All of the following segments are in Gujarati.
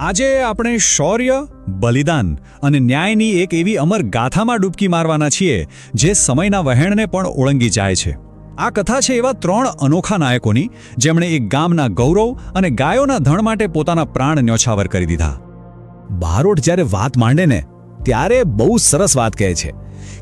આજે આપણે શૌર્ય, બલિદાન અને ન્યાયની એક એવી અમર ગાથામાં ડૂબકી મારવાના છીએ, જે સમયના વહેણને પણ ઓળંગી જાય છે. આ કથા છે એવા ત્રણ અનોખા નાયકોની, જેમણે એક ગામના ગૌરવ અને ગાયોના ધણ માટે પોતાના પ્રાણ ન્યોછાવર કરી દીધા. બારોટ જ્યારે વાત માંડે ને, ત્યારે બહુ સરસ વાત કહે છે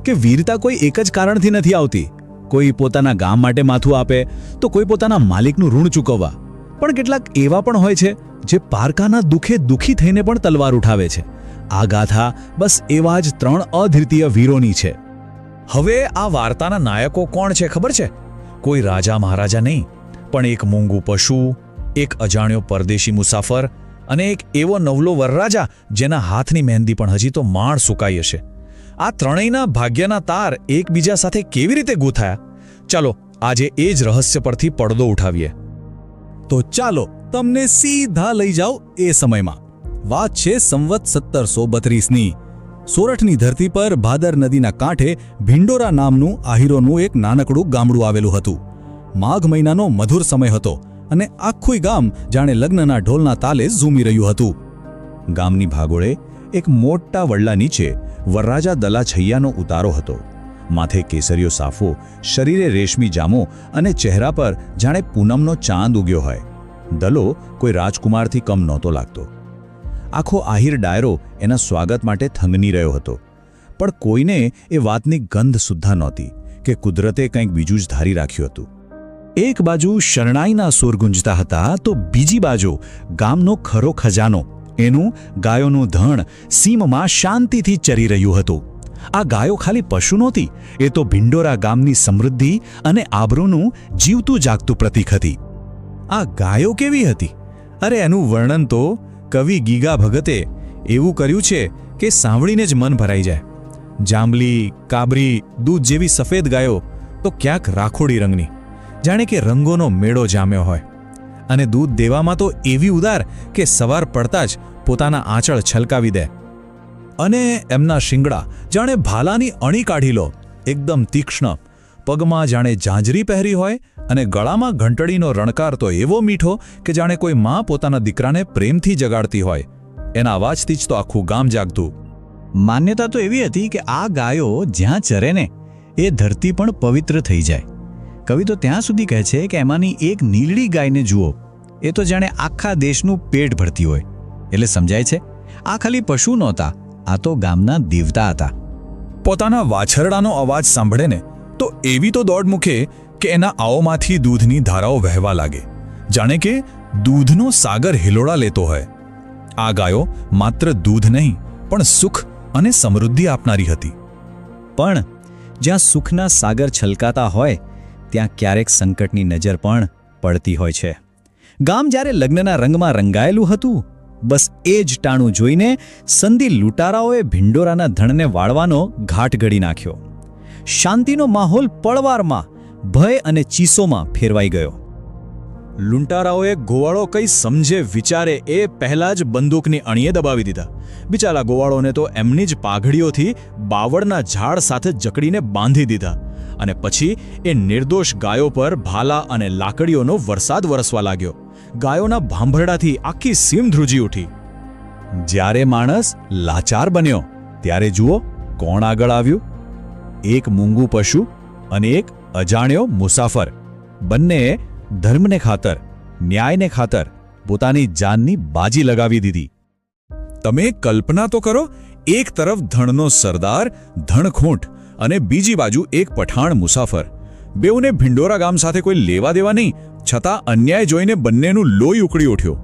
કે વીરતા કોઈ એક જ કારણથી નથી આવતી. કોઈ પોતાના ગામ માટે માથું આપે, તો કોઈ પોતાના માલિકનું ઋણ ચૂકવવા. પણ કેટલાક એવા પણ હોય છે જે પારકાના દુઃખે દુઃખી થઈને પણ તલવાર ઉઠાવે છે. આ ગાથા બસ એવા જ ત્રણ અદ્વિતીય વીરોની છે. હવે આ વાર્તાના નાયકો કોણ છે ખબર છે? કોઈ રાજા મહારાજા નહીં, પણ એક મૂંગું પશુ, એક અજાણ્યો પરદેશી મુસાફર અને એક એવો નવલો વરરાજા જેના હાથની મહેંદી પણ હજી તો માણ સુકાઈ હશે. આ ત્રણેયના ભાગ્યના તાર એકબીજા સાથે કેવી રીતે ગૂંથાયા? ચાલો આજે એ જ રહસ્ય પરથી પડદો ઉઠાવીએ. તો ચાલો તમને સીધા લઈ જાઓ એ સમયમાં. વાત છે સંવત સત્તરસો બત્રીસની. સોરઠની ધરતી પર ભાદર નદીના કાંઠે ભિંડોરા નામનું આહીરોનું એક નાનકડું ગામડું આવેલું હતું. માઘ મહિનાનો મધુર સમય હતો અને આખું ગામ જાણે લગ્નના ઢોલના તાલે ઝૂમી રહ્યું હતું. ગામની ભાગોળે એક મોટા વડલા નીચે વરરાજા દલાછૈયાનો ઉતારો હતો. માથે કેસરીયો સાફો, શરીરે રેશમી જામો અને ચહેરા પર જાણે પૂનમનો ચાંદ ઉગ્યો હોય. દલો કોઈ રાજકુમારથી કમ નહોતો લાગતો. આખો આહિર ડાયરો એના સ્વાગત માટે થંગની રહ્યો હતો. પણ કોઈને એ વાતની ગંધ સુદ્ધા નહોતી કે કુદરતે કંઈક બીજું જ ધારી રાખ્યું હતું. એક બાજુ શરણાઈના સૂર ગુંજતા હતા તો બીજી બાજુ ગામનો ખરો ખજાનો, એનું ગાયોનું ધણ સીમમાં શાંતિથી ચરી રહ્યું હતું. આ ગાયો ખાલી પશુ નહોતી, એ તો ભિંડોરા ગામની સમૃદ્ધિ અને આબરૂનું જીવતું જાગતું પ્રતીક હતી. આ ગાયો કેવી હતી? અરે એનું વર્ણન તો કવિ ગીગા ભગતે એવું કર્યું છે કે સાંભળીને જ મન ભરાઈ જાય. જાંબલી, કાબરી, દૂધ જેવી સફેદ ગાયો તો ક્યાંક રાખોડી રંગની. જાણે કે રંગોનો મેળો જામ્યો હોય. અને દૂધ દેવામાં તો એવી ઉદાર કે સવાર પડતા જ પોતાના આંચળ છલકાવી દે. અને એમના શિંગડા જાણે ભાલાની અણી કાઢી લો. એકદમ તીક્ષ્ણ પગમાં જાણે ઝાંઝરી પહેરી હોય અને ગળામાં ઘંટડીનો રણકાર તો એવો મીઠો કે જાણે કોઈ માં પોતાના દીકરાને પ્રેમથી જગાડતી હોય. એના અવાજથી જ તો આખું ગામ જાગતું. માન્યતા તો એવી હતી કે આ ગાયો જ્યાં ચરે ને, એ ધરતી પણ પવિત્ર થઈ જાય. કવિ તો ત્યાં સુધી કહે છે કે એમાંની એક નીલડી ગાયને જુઓ. એ તો જાણે આખા દેશનું પેટ ભરતી હોય. એટલે સમજાય છે, આ ખાલી પશુ નહોતા, આ તો ગામના દેવતા હતા. પોતાના વાછરડાનો અવાજ સાંભળે ને તો એવી તો દોડ મૂકે કે એના આવોમાંથી દૂધની ધારાઓ વહેવા લાગે. જાણે કે દૂધનો સાગર હિલોળા લેતો હોય. આ ગાયો માત્ર દૂધ નહીં, પણ સુખ અને સમૃદ્ધિ આપનારી હતી. પણ જ્યાં સુખના સાગર છલકાતા હોય, ત્યાં ક્યારેક સંકટની નજર પણ પડતી હોય છે. ગામ જ્યારે લગ્નના રંગમાં રંગાયેલું હતું, બસ એ જ ટાણું જોઈને સંધિ લૂંટારાઓએ ભિંડોરાના ધણને વાળવાનો ઘાટ ઘડી નાખ્યો. શાંતિનો માહોલ પળવારમાં, ભય અને ચીસોમાં ફેરવાઈ ગયો. લૂંટારાઓએ ગોવાળો કંઈ સમજે વિચારે એ પહેલાં જ બંદૂકની અણીએ દબાવી દીધા. બિચારા ગોવાળોને તો એમની જ પાઘડીઓથી બાવળના ઝાડ સાથે જકડીને બાંધી દીધા અને પછી એ નિર્દોષ ગાયો પર ભાલા અને લાકડીઓનો વરસાદ વરસવા લાગ્યો. ગાયોના ભાંભરડાથી આખી સીમ ધ્રુજી ઉઠી. જ્યારે માણસ લાચાર બન્યો, ત્યારે જુઓ કોણ આગળ આવ્યું? એક મૂંગું પશુ અને એક અજાણ્યો મુસાફર. બંનેએ ધર્મને ખાતર, ન્યાયને ખાતર પોતાની જાનની બાજી લગાવી દીધી. તમે કલ્પના તો કરો, એક તરફ ધણનો સરદાર, ધણખૂંટ અને બીજી બાજુ એક પઠાણ મુસાફર. બેઉને ભિંડોરા ગામ સાથે કોઈ લેવા દેવા નહીં, છતાં અન્યાય જોઈને બંનેનું લોહી ઉકળી ઉઠ્યો.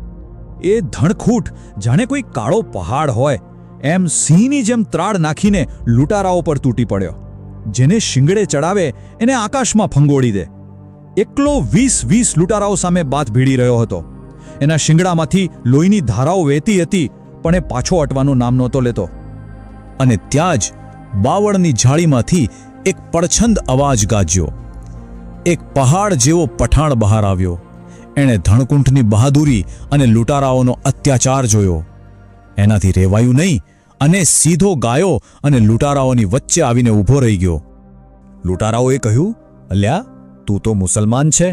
એ ધણખૂટ જાણે કોઈ કાળો પહાડ હોય, એમ સિંહની જેમ ત્રાડ નાખીને લૂંટારાઓ પર તૂટી પડ્યો. જેને શિંગડે ચડાવે એને આકાશમાં ફંગોળી દે. એકલો વીસ વીસ લૂંટારાઓ સામે બાથ ભીડી રહ્યો હતો. એના શિંગડામાંથી લોહીની ધારાઓ વહેતી હતી, પણ એ પાછો અટવાનું નામ નહોતો લેતો. અને ત્યાં જ બાવળની જાળીમાંથી એક પડછંદ અવાજ ગાજ્યો. એક પહાડ જેવો પઠાણ બહાર આવ્યો. એણે ધણકુંઠની બહાદુરી અને લૂંટારાઓનો અત્યાચાર જોયો. એનાથી રેવાયું નહીં અને સીધો ગાયો અને લૂંટારાઓની વચ્ચે આવીને ઊભો રહી ગયો. લૂંટારાઓએ કહ્યું, અલ્યા, તું તો મુસલમાન છે.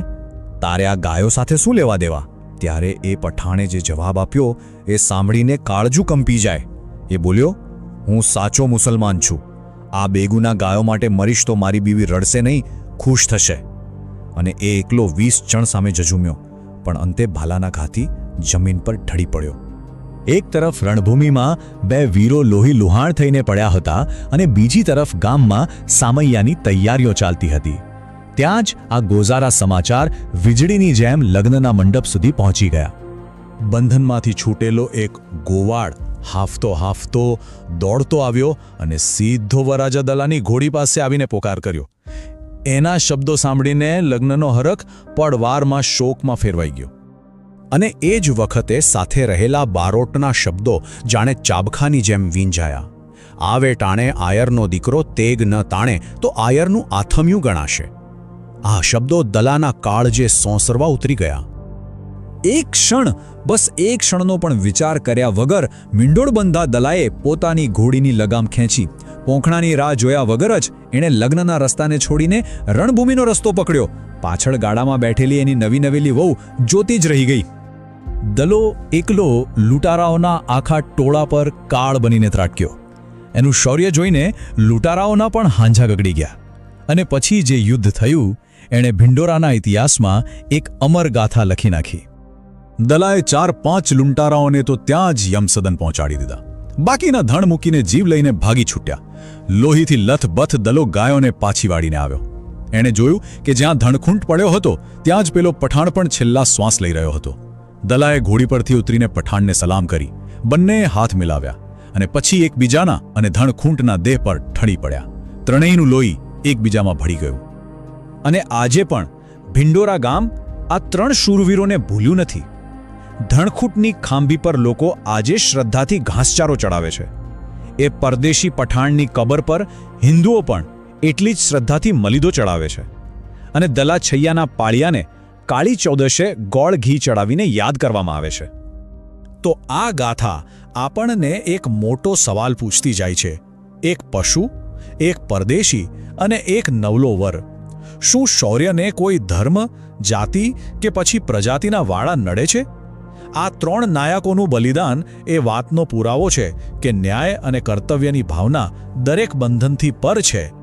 તારે આ ગાયો સાથે શું લેવા દેવા? ત્યારે એ પઠાણે જે જવાબ આપ્યો, એ સાંભળીને કાળજું કંપી જાય. એ બોલ્યો, હું સાચો મુસલમાન છું. આ બેગુના ગાયો માટે મરીશ તો મારી બીવી રડશે નહીં, ખુશ થશે. અને એ એકલો વીસ જણ સામે જજુમ્યો, પણ અંતે ભાલાના ઘાથી જમીન પર ઢળી પડ્યો. એક તરફ રણભૂમિમાં બે વીરો લોહી લુહાણ થઈને પડ્યા હતા અને બીજી તરફ ગામમાં સામૈયાની તૈયારીઓ ચાલતી હતી. ત્યાં જ આ ગોઝારા સમાચાર વીજળીની જેમ લગ્નના મંડપ સુધી પહોંચી ગયા. બંધનમાંથી છૂટેલો એક ગોવાળ હાફતો હાફતો દોડતો આવ્યો અને સીધો વરાજા દલાની ઘોડી પાસે આવીને પોકાર કર્યો. એના શબ્દો સાંભળીને લગ્નનો હરખ પડવારમાં શોકમાં ફેરવાઈ ગયો. અને એ જ વખતે સાથે રહેલા બારોટના શબ્દો જાણે ચાબખાની જેમ વીંજાયા. આવે ટાણે આયરનો દીકરો તેગ ન તાણે તો આયરનું આથમ્યું ગણાશે. આ શબ્દો દલાના કાળજે સોંસરવા ઉતરી ગયા. એક ક્ષણ, બસ એક ક્ષણનો પણ વિચાર કર્યા વગર મિંડોળબંધા દલાએ પોતાની ઘોડીની લગામ ખેંચી. પોંખણાની રાહ જોયા વગર જ એણે લગ્નના રસ્તાને છોડીને રણભૂમિનો રસ્તો પકડ્યો. પાછળ ગાડામાં બેઠેલી એની નવી નવેલી વહુ જોતી જ રહી ગઈ. દલો એકલો લૂંટારાઓના આખા ટોળા પર કાળ બનીને ત્રાટક્યો. એનું શૌર્ય જોઈને લૂંટારાઓના પણ હાંજા ગગડી ગયા. અને પછી જે યુદ્ધ થયું, એણે ભિંડોરાના ઇતિહાસમાં એક અમર ગાથા લખી નાખી. દલાએ ચાર પાંચ લૂંટારાઓને તો ત્યાં જ યમસદન પહોંચાડી દીધા. બાકીના ધણ મૂકીને જીવ લઈને ભાગી છૂટ્યા. લોહીથી લથબથ દલો ગાયોને પાછી વાળીને આવ્યો. એણે જોયું કે જ્યાં ધણખૂંટ પડ્યો હતો, ત્યાં જ પેલો પઠાણ પણ છેલ્લા શ્વાસ લઈ રહ્યો હતો. દલાએ ઘોડી પરથી ઉતરીને પઠાણને સલામ કરી. બંને હાથ મિલાવ્યા અને પછી એકબીજાના અને ધણખૂંટના દેહ પર ઠળી પડ્યા. ત્રણેયનું લોહી એકબીજામાં ભળી ગયું. અને આજે પણ ભિંડોરા ગામ આ ત્રણ શૂરવીરોને ભૂલ્યું નથી. ધણખૂટની ખાંભી પર લોકો આજે શ્રદ્ધાથી ઘાસચારો ચડાવે છે. એ પરદેશી પઠાણની કબર પર હિન્દુઓ પણ એટલી જ શ્રદ્ધાથી મલિદો ચડાવે છે. અને દલા છૈયાના પાળિયાને કાળી ચૌદશે ગોળ ઘી ચડાવીને યાદ કરવામાં આવે છે. તો આ ગાથા આપણને એક મોટો સવાલ પૂછતી જાય છે. એક પશુ, એક પરદેશી અને એક નવલો વર. શું શૌર્યને કોઈ ધર્મ, જાતિ કે પછી પ્રજાતિના વાળા નડે છે? આ ત્રણ નાયકોનું બલિદાન એ વાતનો પુરાવો છે કે ન્યાય અને કર્તવ્યની ભાવના દરેક બંધનથી પર છે.